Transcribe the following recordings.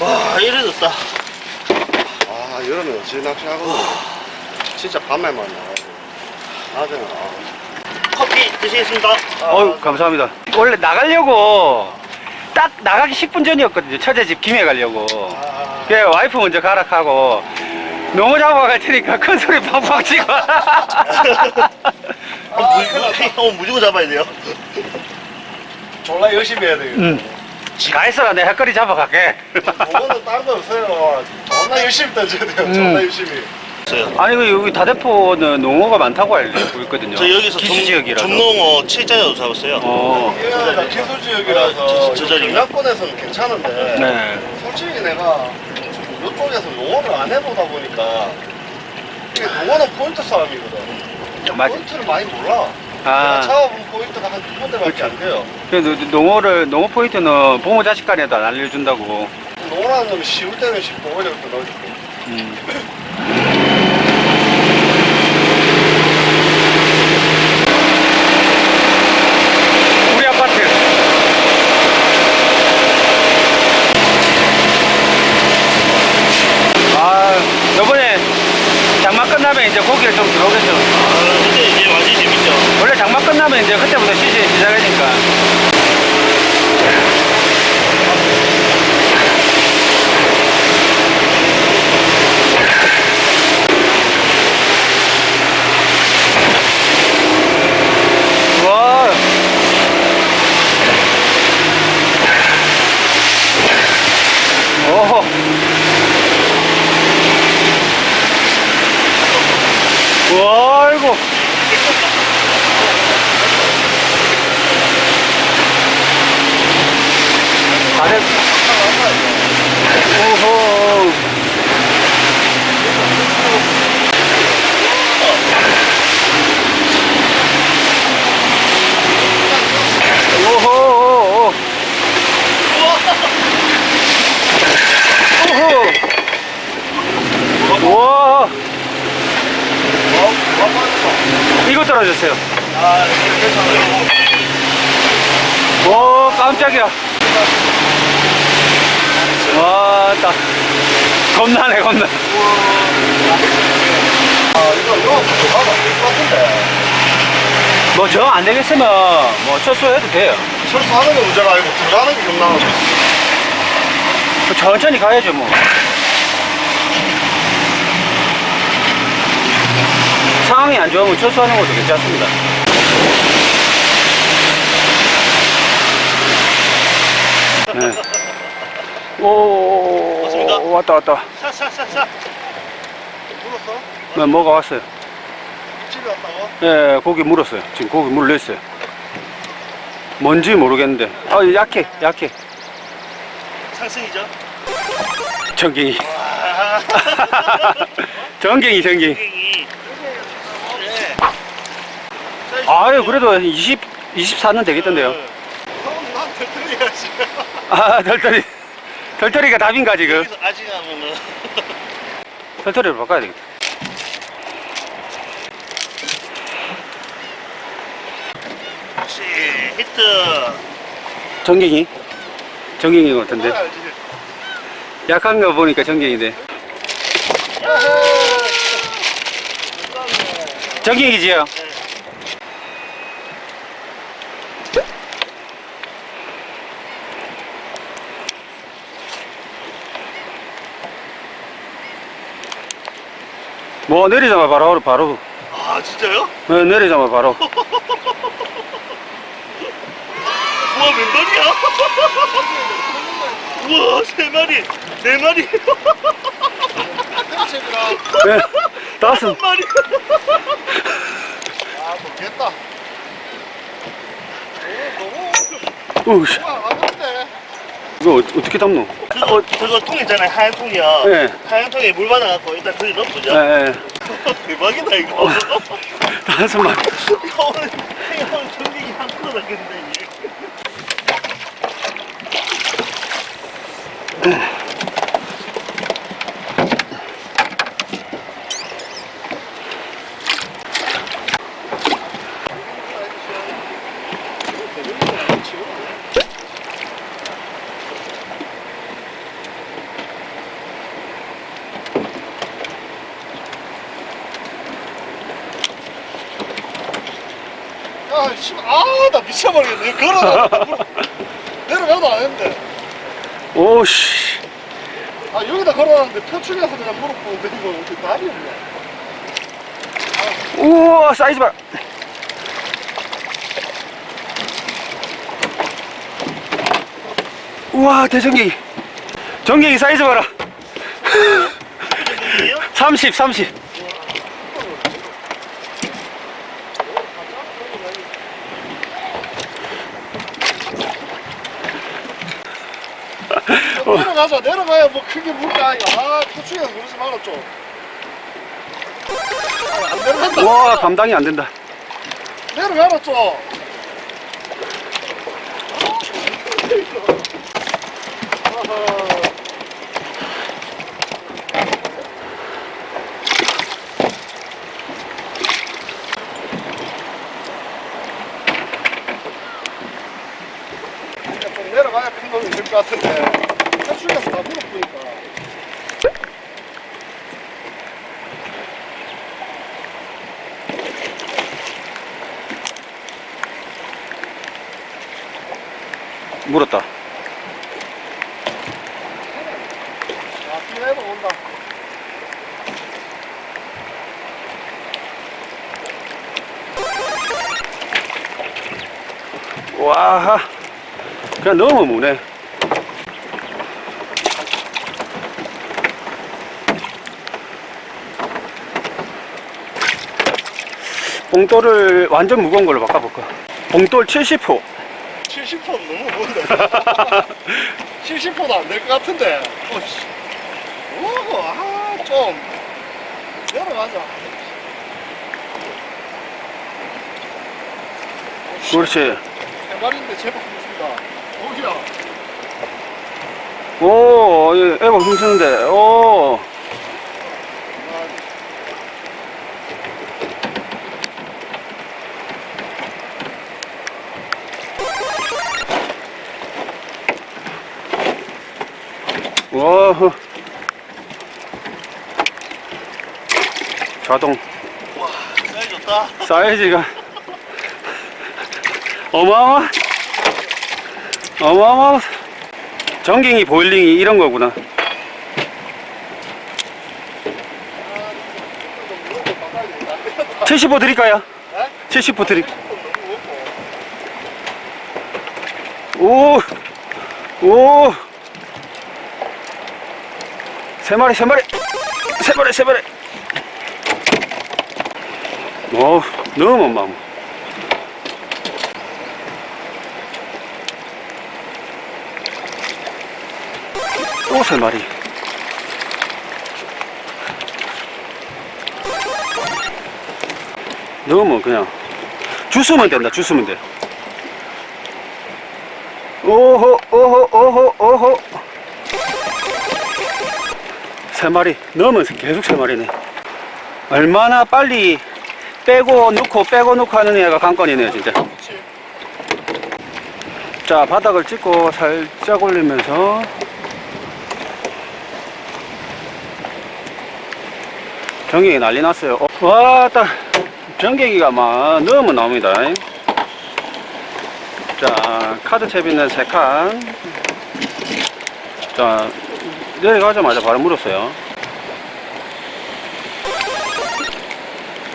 와 이래졌다. 아 여름에 어찌 낚시하거든 진짜 밤에만 나가지고. 낮에는 아, 커피 드시겠습니다. 어유 감사합니다. 원래 나가려고 딱 나가기 10분 전이었거든요. 처제집 김해 가려고. 아, 그래 와이프 먼저 가락하고 농어 잡아갈 테니까 큰 소리 팡팡 치고. 어, 무, 어, 무조건 잡아야 돼요? 졸라 열심히 해야 되겠다 응. 가 있어라 내 햇거리 잡아갈게. 그거는 딴거 없어요 존나 열심히 던져야 돼요 음. 존나 열심히 있어요 아니 그 여기 다대포는 농어가 많다고 알고 있거든요. 저 여기서 기수 점- 지역이라서. 점농어 7자리도 잡았어요 어. 여기가 기술 지역이라서 저- 저 자리가? 경남권에서는 괜찮은데 네. 솔직히 내가 이쪽에서 농어를 안 해보다 보니까 이게 농어는 포인트 싸움이거든 맞아. 포인트를 많이 몰라 아. 잡아본 포인트가 한 두 군데밖에 그렇죠. 안 돼요 그래도 농어를 농어 포인트는 부모 자식 간에도 안 알려준다고. 농어라는 놈이 쉬울 때는 쉽고 어려울 때는 어렵고 음. 우리 아파트. 아, 요번에 장마 끝나면 이제 고기를 좀 들어오겠죠. 아 근데 이제 완전 재밌죠 원래 끝나면 이제 그때부터 시즌이 시작이니까. 와. 오호. 와, 아이고. 다들 오호 오호 오호 와 이거 떨어졌어요. 아 오 깜짝이야. 와 딱. 겁나네 겁나. 아 이거 이거 들어가면 안될것 같은데 뭐 정 안 되겠으면 뭐 철수해도 돼요. 철수하는 게 문제가 아니고 들어가는 게뭐 천천히 가야죠 뭐 상황이 안 좋으면 철수하는 것도 괜찮습니다. 네. 오 왔습니다. 왔다 왔다. 샤샤샤샤 물었어? 네, 뭐가 왔어요? 집에 왔다고? 예 고기 물었어요. 지금 고기 물 넣었어요. 뭔지 모르겠는데. 아 약해 약해. 상승이죠? 전갱이. 와 전갱이. 전갱이 이 네. 아유 그래도 20 24는 되겠던데요. 그럼 난 터뜨려야지 아 덜덜이. 덜덜이가 답인가 지금? 여기서 아직 하면은. 덜덜이로 바꿔야 되겠다. 혹시 히트. 전갱이? 전갱인 것 같은데. 알지. 약한 거 보니까 전갱인데 전갱이지요 뭐 내리자마자 바로 바로. 아 진짜요? 네, 내리자마자 바로. 우와 몇 마리야? 우와 세 마리 네 마리. 네, 다섯. 한 마리. 아 좋겠다. 오 너무 우씨, 우와 아는데 이거 어- 어떻게 담노? 그거 그거 통 있잖아요 하얀 통이요 네. 하얀 통에 물 받아갖고 일단 들이 넣어보죠 예, 예. 대박이다 이거 다섯 마리. 형 오늘 형 전기기 한 프로 났겠는데 이게 아, 씨, 아, 나 미쳐버리겠네. 걸어. 내려가도 안 했는데. 오씨. 아, 여기다 걸어놨는데 표축에서 그냥 무릎 보는데 이거 어떻게 답이 없네. 우와, 사이즈 봐. 우와, 대전갱이. 전갱이 사이즈 봐라. 이게요? 30, 30. 좀 내려가자. 내려가야 뭐 크게 물까. 아, 표축에서 그러지 마라, 좀. 아, 안 내려간다. 와, 감당이 안 된다. 내려가라, 좀. 내려가야 큰 놈이 될것 같은데 탈출해서 다 물어보니까 물었다. 아 뒤에도 온다 와, 그냥 너무 무네. 봉돌을 완전 무거운 걸로 바꿔볼까? 봉돌 70호. 70% 너무 뭔데 70%도 안 될 것 같은데 어씨 오, 아좀 내려가자 그렇지. 세 마리인데 제법 굵습니다. 오야? 오, 예, 애가 힘쓰는데, 오. 와, 자동. 와, 사이 좋다. 사이즈가 어마어마 어마어마 전갱이 보일링이 이런 거구나 아, 75 드릴까요? 네? 75 드릴 오! 오! 세 마리, 세 마리! 세 마리, 세 마리! 오, 너무 엄마. 또 세 마리. 너무 그냥 주스면 된다, 주스면 돼. 오호 오호 오호 오호 세 마리 넘은 계속 세 마리네 얼마나 빨리 빼고 넣고 빼고 넣고 하는 애가 관건이네요 진짜 자 바닥을 찍고 살짝 올리면서 전갱이 난리 났어요. 어, 와 딱 전갱이가 막 너무 나옵니다. 자 카드 채비는 3칸. 자 내려가자마자 바로 물었어요.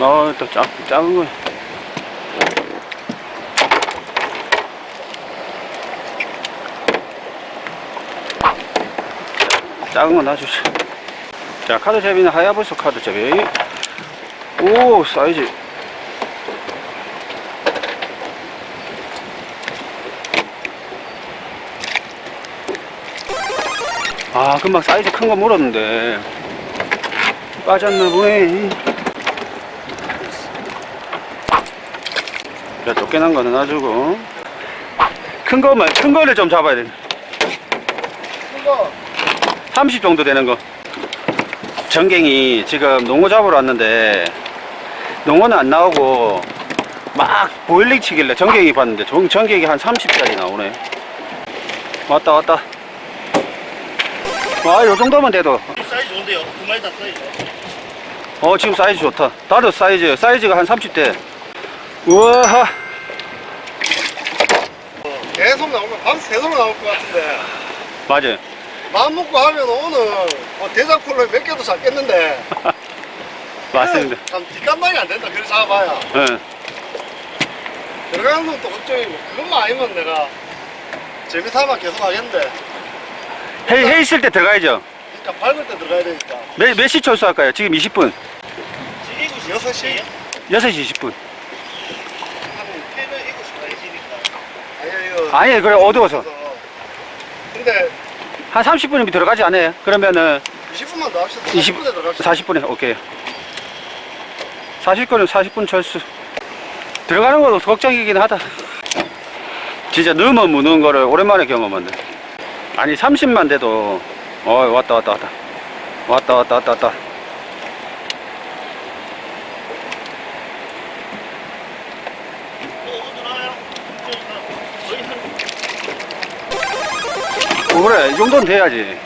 어 또 작은 거. 작은 거 놔주시 자 카드 채비는 하야부스 카드 채비 오 사이즈. 아 금방 사이즈 큰 거 물었는데. 빠졌나 보네. 자 쫓겨난 거는 놔주고 큰 거만 큰 거를 좀 잡아야 돼. 이거. 30 정도 되는 거. 전갱이 지금 농어 잡으러 왔는데 농어는 안 나오고 막 보일링 치길래 전갱이 봤는데 전, 전갱이 한 30짜리 나오네. 왔다 왔다. 와, 요 정도면 돼도. 사이 좋은데요. 두 마리 다 사이 좋아. 어, 지금 사이즈 좋다. 나도 사이즈, 사이즈가 한 30대. 우와, 계속 나오면 밤 새도록 나올 것 같은데 맞아요. 마음 먹고 하면 오늘 어, 대장풀로 몇 개도 잡겠는데 맞습니다. 참 뒷감당이 안 된다 그래 잡아봐야 예. 들어가는 건 또 걱정이고 그것만 아니면 내가 재미삼아 계속 하겠는데 해, 해 있을 때 들어가야죠. 그러니까 밝을 때 들어가야 되니까 몇, 몇 시 철수할까요? 지금 20분. 지금 6시 6시 20분. 한 태는 7시 반이시니까. 아니 이거 그래, 어두워서. 근데 한 30분이면 들어가지 않아요? 그러면은 20분만 더 합시다 20 40분에 들어갑시다 40분에, 오케이. 40분은 40분 철수. 들어가는 것도 걱정이긴 하다. 진짜 너무 무는 거를 오랜만에 경험한다. 아니, 30만 돼도, 어, 왔다, 왔다, 왔다. 왔다, 왔다, 왔다, 왔다. 또 어디 나와요? 저기 나 거의 한 어, 그래, 이 정도는 돼야지.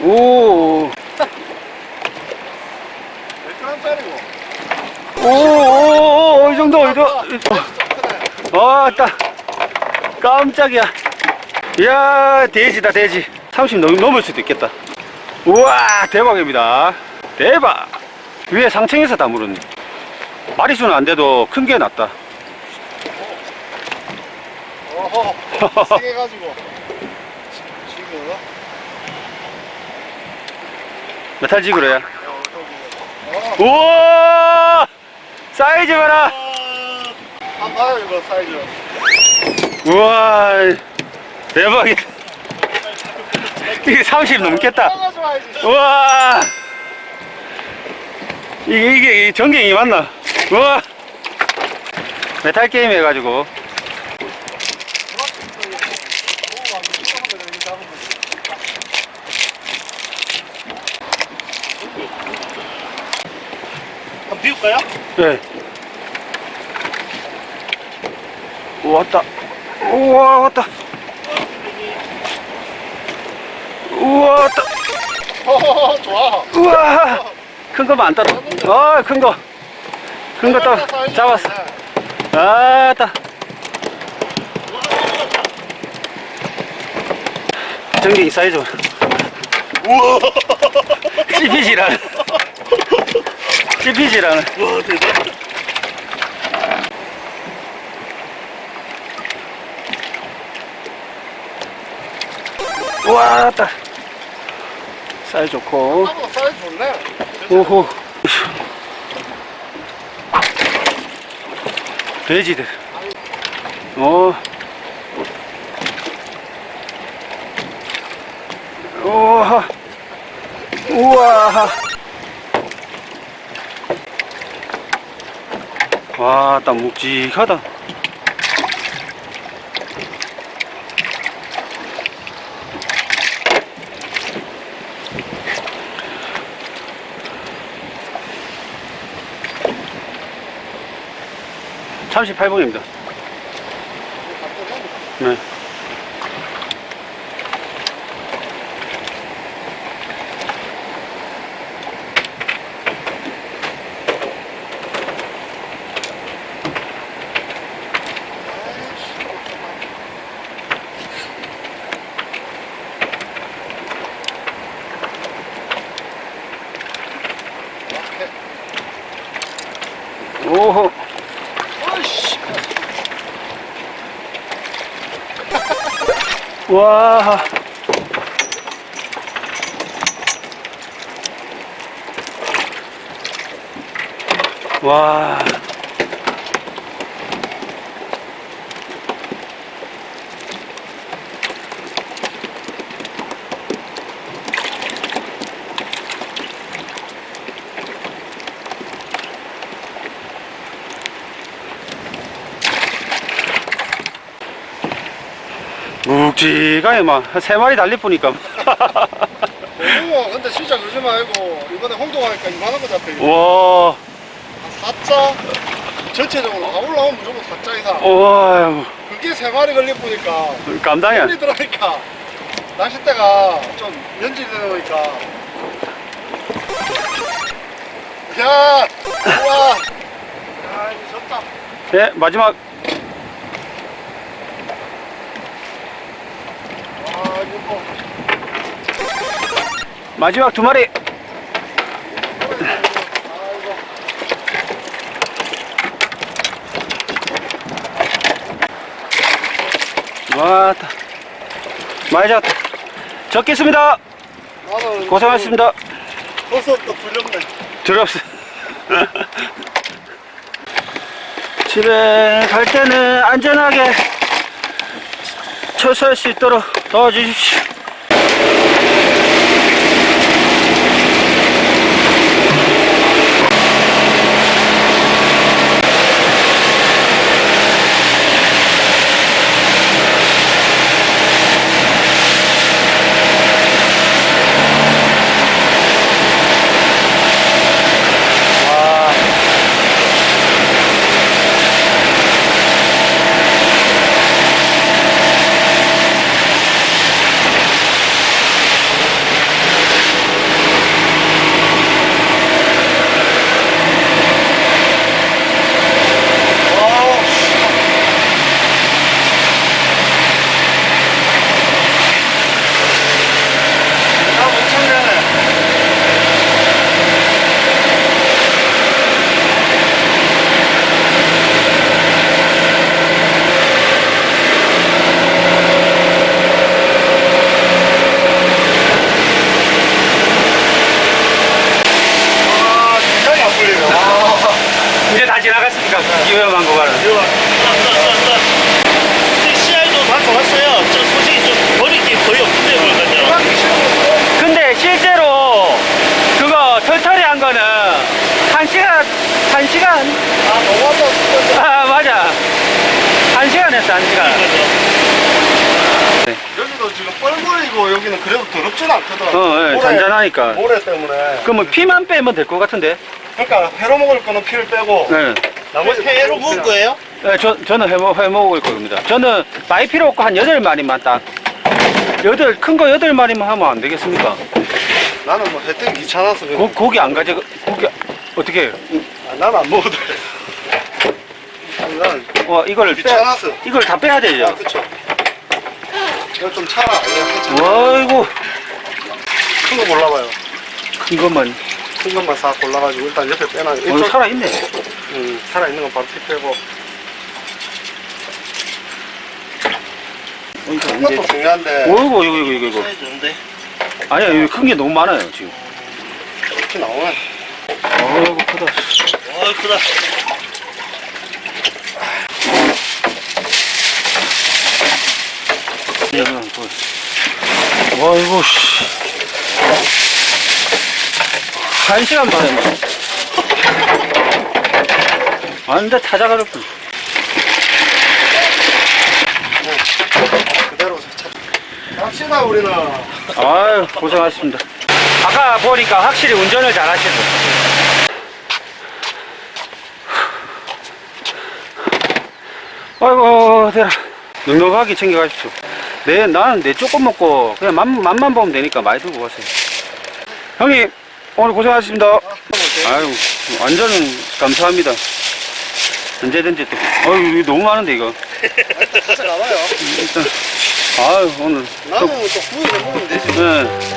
오, 몇 g짜리고 오, 오, 오, 이 정도, 이 정도. 아, 따. 깜짝이야. 이야, 돼지다, 돼지. 30 넘, 넘을 수도 있겠다. 우와, 대박입니다. 대박. 위에 상층에서 다 물었네. 마리수는 안 돼도 큰 게 낫다. 어허 세게 가지고 지금 메탈 지그로야. 어, 우와! 사이즈 봐라! 한번 봐요 이거 사이즈 우와! 대박이다. 이게 30 넘겠다. 우와! 이게, 이게, 이 전갱이 맞나? 우와! 메탈 게임 해가지고. 한번 비울까요? 네. 왔다. 우와, 왔다. 우와, 왔다. 어, 좋아 우와! 큰 거만 안 따라. 아, 큰 거. 큰 거 따, 잡았어. 아 따. 전갱이 사이즈. 우와. 씹히지라는. 씹히지라는. 와 대박. 우와, 따. 사이즈 좋고. 사이즈 좋네 오호. 돼지들. 어. 우와. 우와. 와, 딱 묵직하다. 삼십팔 번입니다 네. 와. 와. 묵직하게 막세 마리 달릴 뿐니까 오 근데 진짜 그러지 말고 이번에 홍동하니까 이만한 거 잡혀 와, 한 4자 전체적으로 다 올라오면 무조건 4자 이상 와, 그게 세 마리 걸려 보니까 감당이 안. 들어가니까 낚싯대가 좀 연질되다 보니까 야, 우와. 야, 이거 좋다. 예, 마지막. 아, 이거 뭐. 마지막 두 마리. 왔다. 많이 잡았다. 적겠습니다. 고생하셨습니다. 벌써 또 불렸네. 두렵스. 집에 갈 때는 안전하게 철수할 수 있도록 도와주십시오. 와우, 씨. 야, 엄청 되네. 아, 굉장히 안 풀리네. 와. 이제 다 지나갔으니까 위험한 거 봐라. 이거 CI도 다 좋았어요. 저 솔직히 좀 버릴 게 거의 없는데 그러거든요. 근데 실제로 그거 털털이 한 거는 한 시간, 한 시간, 아, 너무 한다. 아, 맞아. 한 시간 했어, 한 시간. 여기도 지금 뻘뻘이고 여기는 그래도 더럽진 않거든. 어, 예, 모래- 잔잔하니까. 모래 때문에. 그러면 피만 빼면 될 것 같은데? 그러니까 회로 먹을 거는 피를 빼고 네. 나머지 회로 구운 거예요? 네, 저, 저는 해, 먹- 해 먹을 겁니다. 저는 많이 필요 없고 한 여덟 마리만 딱. 여덟, 큰 거 여덟 마리만 하면 안 되겠습니까? 나는 뭐 혜택 귀찮아서 그냥 고, 고기 안 가져, 고기, 어떻게 해요? 아, 나는 안 먹어도 돼. 나는 어, 이걸 빼, 귀찮아서. 이걸 다 빼야 아, 되죠? 그쵸. 이거 좀 차라. 어이구, 큰거 골라봐요. 큰 것만. 큰 것만 싹 골라가지고 일단 옆에 빼놔. 어, 이쪽 살아 있네. 음, 살아있는 건 바로 피 빼고. 큰 것도 중요한데 어이구, 이거, 이거, 이거, 이거. 아니야, 여기 큰 게 너무 많아요, 지금. 이렇게 나오네. 어이구, 크다. 어, 크다. 하나, 둘. 어이구, 씨. 한 시간 만에 뭐. 완전 타자가렵군. 그대로 차. 갑시다 우리는. 아유, 고생하셨습니다. 아까 보니까 확실히 운전을 잘 하시네. 아이고, 대라. 넉넉하게 챙겨가십시오. 내, 나는 내 조금 먹고, 그냥 맛, 맛만 보면 되니까 많이 들고 가세요. 형님, 오늘 고생하셨습니다. 아유, 완전 감사합니다. 언제든지 또. 어유 이거 너무 많은데, 이거. 일단, 아유, 오늘. 나는 또 구이를 먹으면 되지. 네.